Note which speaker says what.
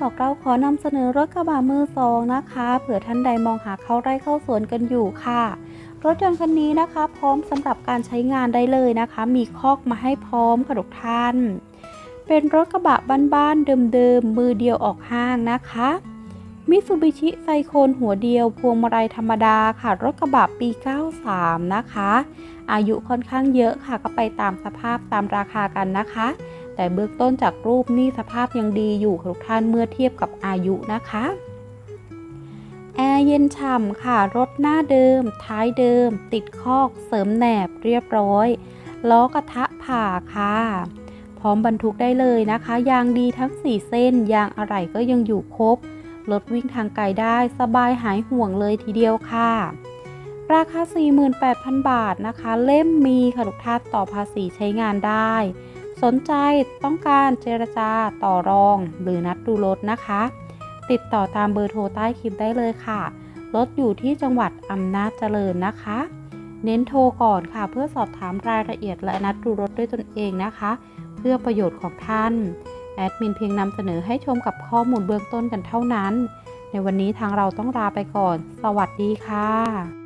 Speaker 1: บอกเราขอนำเสนอรถกระบะมือสองนะคะเผื่อท่านใดมองหาเข้าไร่เข้าสวนกันอยู่ค่ะ รถยนต์คันนี้นะคะ พร้อมสำหรับการใช้งานได้เลยนะคะ มีคอกมาให้พร้อมค่ะทุกท่าน เป็นรถกระบะบ้านๆเดิมๆมือเดียวออกห้างนะคะมิซูบิชิไซโคนหัวเดียวพวงมาลัยธรรมดาค่ะ รถกระบะปี 93 นะคะ อายุค่อนข้างเยอะค่ะก็ไปตามสภาพตามราคากันนะคะ แต่เบื้องต้นจากรูปนี่สภาพยังดีอยู่ค่ะทุกท่านเมื่อเทียบกับอายุนะคะ แอร์เย็นฉ่ำค่ะ รถหน้าเดิม ท้ายเดิม ติดคอกเสริมแหนบเรียบร้อย ล้อกระทะผ่าค่ะ พร้อมบรรทุกได้เลยนะคะ ยางดีทั้ง 4 เส้น ยางอะไหล่ก็ยังอยู่ครบ รถวิ่งทางไกลได้สบายหายห่วงเลยทีเดียวค่ะราคา 48,000 บาทนะคะ เล่มมีค่ะทุกท่านต่อภาษีใช้งานได้ สนใจต้องการเจรจาต่อรอง หรือนัดดูรถนะคะ ติดต่อตามเบอร์โทรใต้คลิปได้เลยค่ะ รถอยู่ที่จังหวัดอำนาจเจริญนะคะ เน้นโทรก่อนค่ะ เพื่อสอบถามรายละเอียดและนัดดูรถด้วยตนเองนะคะ เพื่อประโยชน์ของท่านแอดมินเพียงนำเสนอให้ชมกับข้อมูลเบื้องต้นกันเท่านั้น ในวันนี้ทางเราต้องลาไปก่อน สวัสดีค่ะ